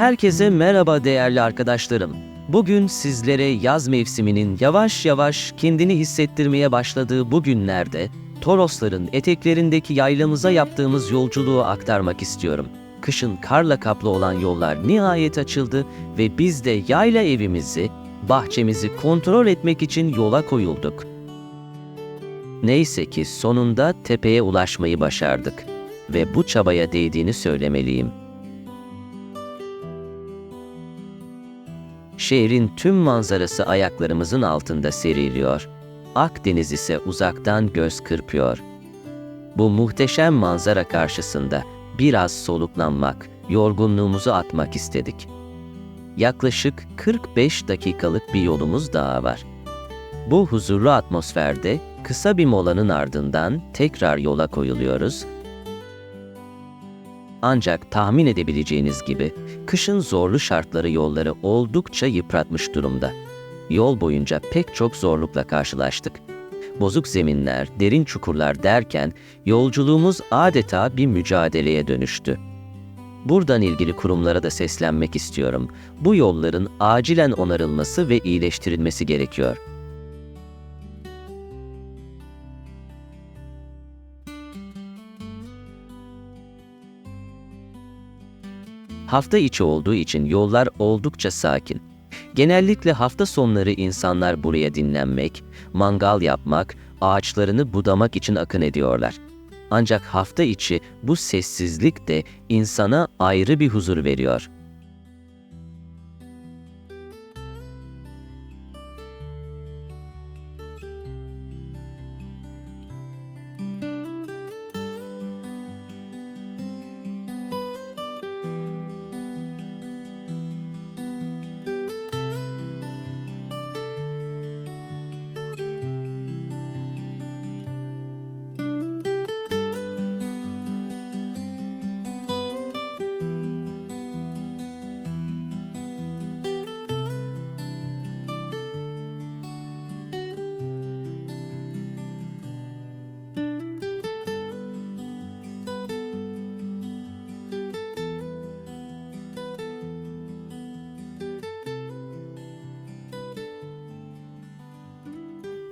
Herkese merhaba değerli arkadaşlarım. Bugün sizlere yaz mevsiminin yavaş yavaş kendini hissettirmeye başladığı bu günlerde Torosların eteklerindeki yaylamıza yaptığımız yolculuğu aktarmak istiyorum. Kışın karla kaplı olan yollar nihayet açıldı ve biz de yayla evimizi, bahçemizi kontrol etmek için yola koyulduk. Neyse ki sonunda tepeye ulaşmayı başardık ve bu çabaya değdiğini söylemeliyim. Şehrin tüm manzarası ayaklarımızın altında seriliyor. Akdeniz ise uzaktan göz kırpıyor. Bu muhteşem manzara karşısında biraz soluklanmak, yorgunluğumuzu atmak istedik. Yaklaşık 45 dakikalık bir yolumuz daha var. Bu huzurlu atmosferde kısa bir molanın ardından tekrar yola koyuluyoruz ancak tahmin edebileceğiniz gibi kışın zorlu şartları yolları oldukça yıpratmış durumda. Yol boyunca pek çok zorlukla karşılaştık. Bozuk zeminler, derin çukurlar derken yolculuğumuz adeta bir mücadeleye dönüştü. Buradan ilgili kurumlara da seslenmek istiyorum. Bu yolların acilen onarılması ve iyileştirilmesi gerekiyor. Hafta içi olduğu için yollar oldukça sakin. Genellikle hafta sonları insanlar buraya dinlenmek, mangal yapmak, ağaçlarını budamak için akın ediyorlar. Ancak hafta içi bu sessizlik de insana ayrı bir huzur veriyor.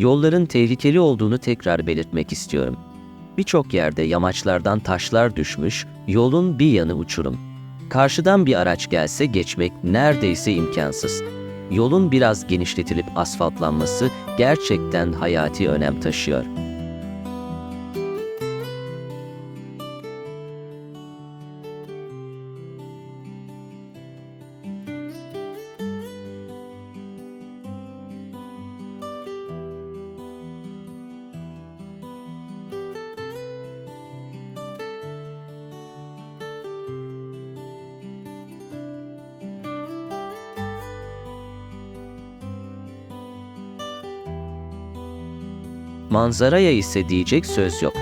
Yolların tehlikeli olduğunu tekrar belirtmek istiyorum. Birçok yerde yamaçlardan taşlar düşmüş, yolun bir yanı uçurum. Karşıdan bir araç gelse geçmek neredeyse imkansız. Yolun biraz genişletilip asfaltlanması gerçekten hayati önem taşıyor. Manzaraya ise diyecek söz yok.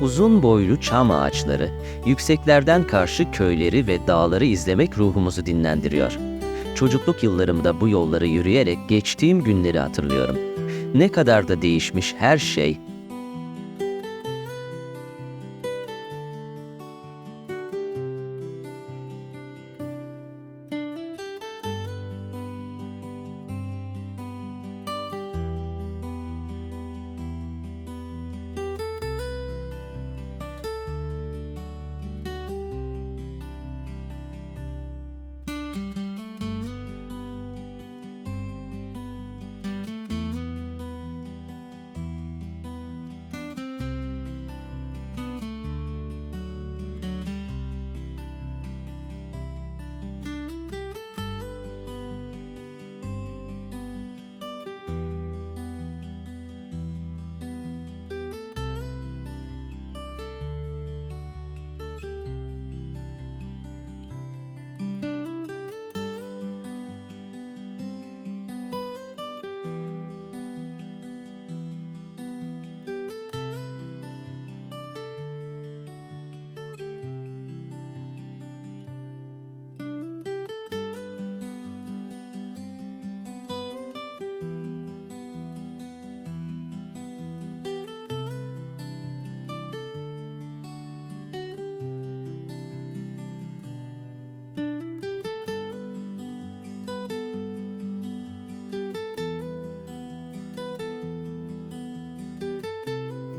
Uzun boylu çam ağaçları, yükseklerden karşı köyleri ve dağları izlemek ruhumuzu dinlendiriyor. Çocukluk yıllarımda bu yolları yürüyerek geçtiğim günleri hatırlıyorum. Ne kadar da değişmiş her şey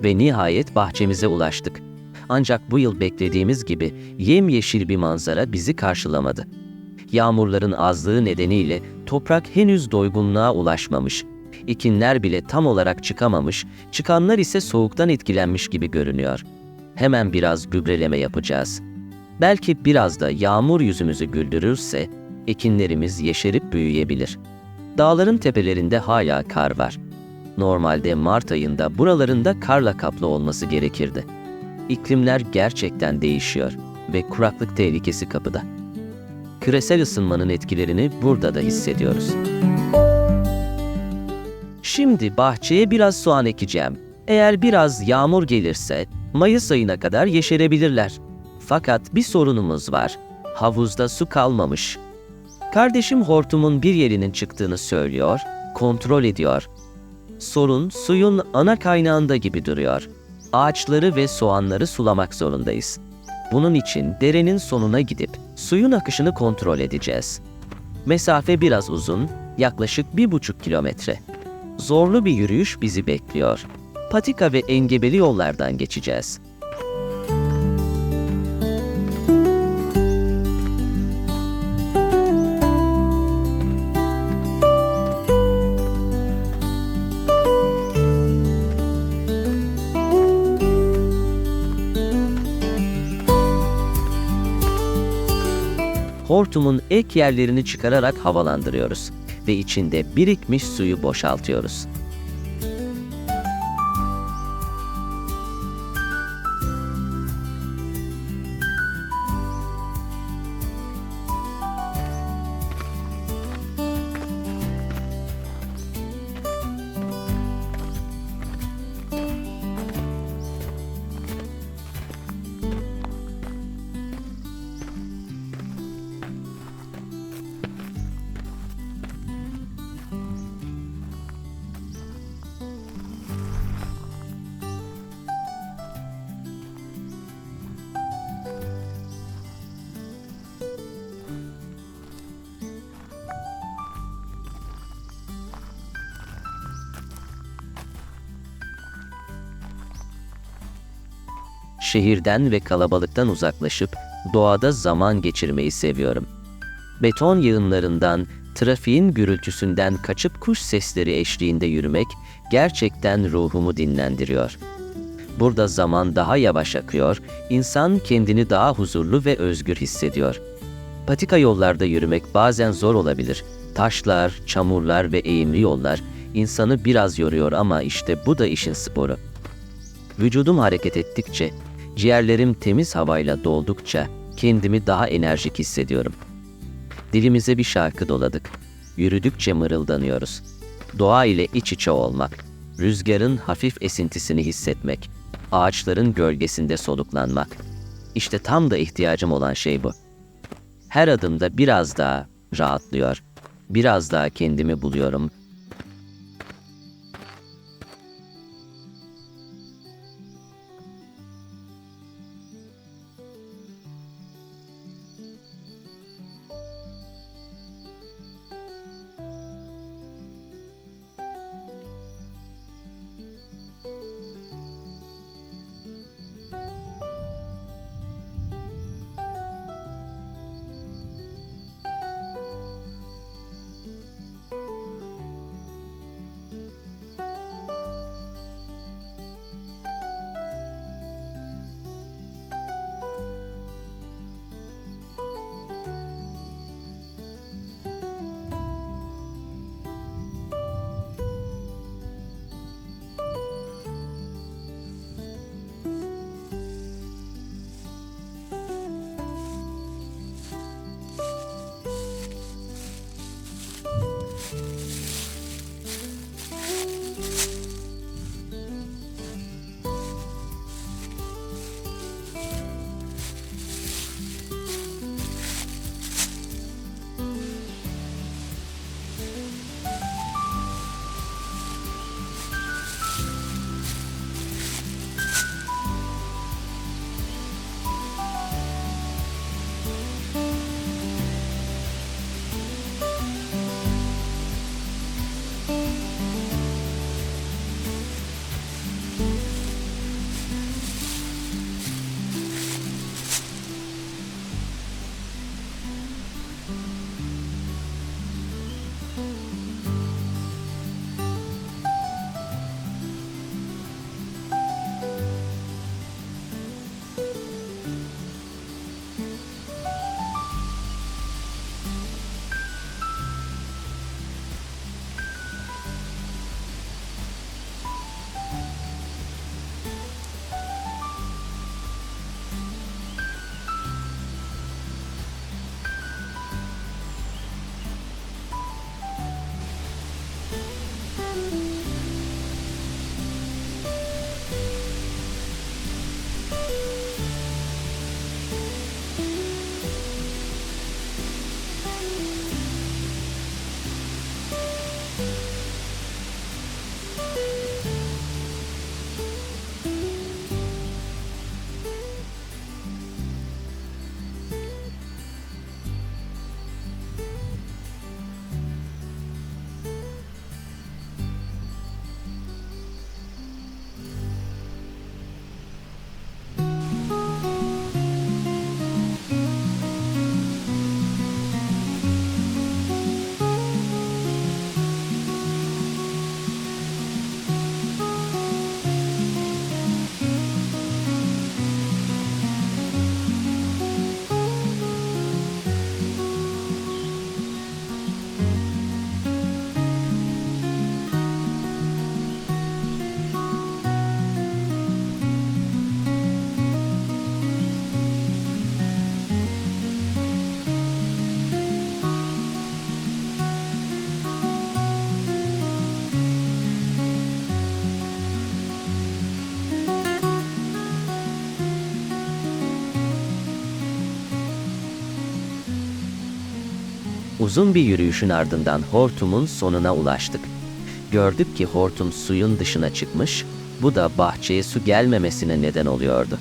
ve nihayet bahçemize ulaştık. Ancak bu yıl beklediğimiz gibi yemyeşil bir manzara bizi karşılamadı. Yağmurların azlığı nedeniyle toprak henüz doygunluğa ulaşmamış. Ekinler bile tam olarak çıkamamış, çıkanlar ise soğuktan etkilenmiş gibi görünüyor. Hemen biraz gübreleme yapacağız. Belki biraz da yağmur yüzümüzü güldürürse ekinlerimiz yeşerip büyüyebilir. Dağların tepelerinde hala kar var. Normalde Mart ayında buralarında karla kaplı olması gerekirdi. İklimler gerçekten değişiyor ve kuraklık tehlikesi kapıda. Küresel ısınmanın etkilerini burada da hissediyoruz. Şimdi bahçeye biraz soğan ekeceğim. Eğer biraz yağmur gelirse Mayıs ayına kadar yeşerebilirler. Fakat bir sorunumuz var. Havuzda su kalmamış. Kardeşim hortumun bir yerinin çıktığını söylüyor, kontrol ediyor. Sorun suyun ana kaynağında gibi duruyor. Ağaçları ve soğanları sulamak zorundayız. Bunun için derenin sonuna gidip suyun akışını kontrol edeceğiz. Mesafe biraz uzun, yaklaşık bir buçuk kilometre. Zorlu bir yürüyüş bizi bekliyor. Patika ve engebeli yollardan geçeceğiz. Hortumun ek yerlerini çıkararak havalandırıyoruz ve içinde birikmiş suyu boşaltıyoruz. Şehirden ve kalabalıktan uzaklaşıp doğada zaman geçirmeyi seviyorum. Beton yığınlarından, trafiğin gürültüsünden kaçıp kuş sesleri eşliğinde yürümek gerçekten ruhumu dinlendiriyor. Burada zaman daha yavaş akıyor, insan kendini daha huzurlu ve özgür hissediyor. Patika yollarda yürümek bazen zor olabilir. Taşlar, çamurlar ve eğimli yollar insanı biraz yoruyor ama işte bu da işin sporu. Vücudum hareket ettikçe, ciğerlerim temiz havayla doldukça kendimi daha enerjik hissediyorum. Dilimize bir şarkı doladık. Yürüdükçe mırıldanıyoruz. Doğa ile iç içe olmak, rüzgarın hafif esintisini hissetmek, ağaçların gölgesinde soluklanmak. İşte tam da ihtiyacım olan şey bu. Her adımda biraz daha rahatlıyor. Biraz daha kendimi buluyorum Uzun bir yürüyüşün ardından hortumun sonuna ulaştık. Gördük ki hortum suyun dışına çıkmış, bu da bahçeye su gelmemesine neden oluyordu.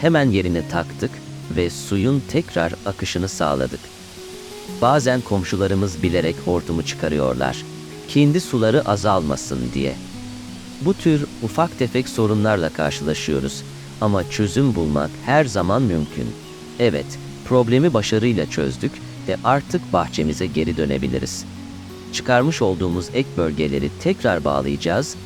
Hemen yerini taktık ve suyun tekrar akışını sağladık. Bazen komşularımız bilerek hortumu çıkarıyorlar. Kendi suları azalmasın diye. Bu tür ufak tefek sorunlarla karşılaşıyoruz ama çözüm bulmak her zaman mümkün. Evet, problemi başarıyla çözdük ve artık bahçemize geri dönebiliriz. Çıkarmış olduğumuz ek bölgeleri tekrar bağlayacağız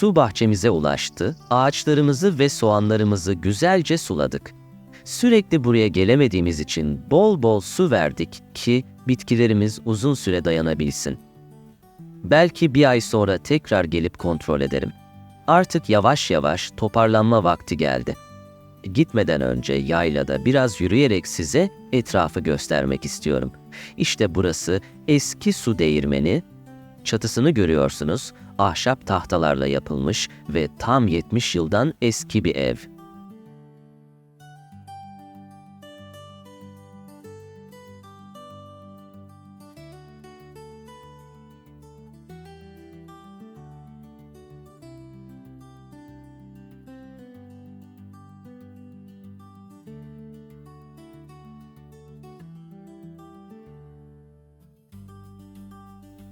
Su bahçemize ulaştı, ağaçlarımızı ve soğanlarımızı güzelce suladık. Sürekli buraya gelemediğimiz için bol bol su verdik ki bitkilerimiz uzun süre dayanabilsin. Belki bir ay sonra tekrar gelip kontrol ederim. Artık yavaş yavaş toparlanma vakti geldi. Gitmeden önce yaylada biraz yürüyerek size etrafı göstermek istiyorum. İşte burası eski su değirmeni. Çatısını görüyorsunuz. Ahşap tahtalarla yapılmış ve tam 70 yıldan eski bir ev.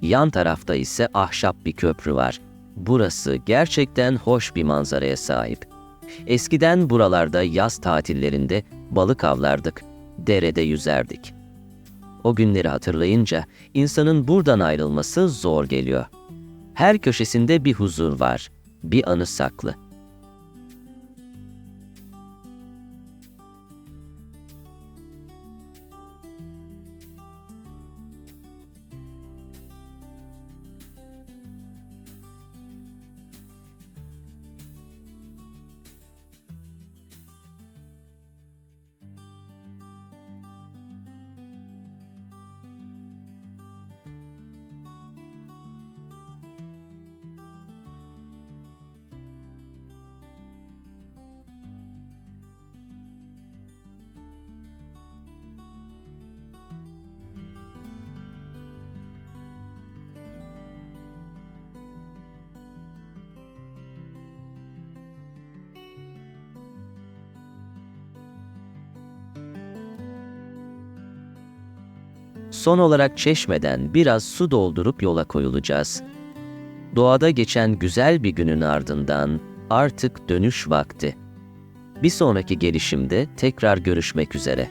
Yan tarafta ise ahşap bir köprü var. Burası gerçekten hoş bir manzaraya sahip. Eskiden buralarda yaz tatillerinde balık avlardık, derede yüzerdik. O günleri hatırlayınca insanın buradan ayrılması zor geliyor. Her köşesinde bir huzur var, bir anı saklı. Son olarak çeşmeden biraz su doldurup yola koyulacağız. Doğada geçen güzel bir günün ardından artık dönüş vakti. Bir sonraki gelişimde tekrar görüşmek üzere.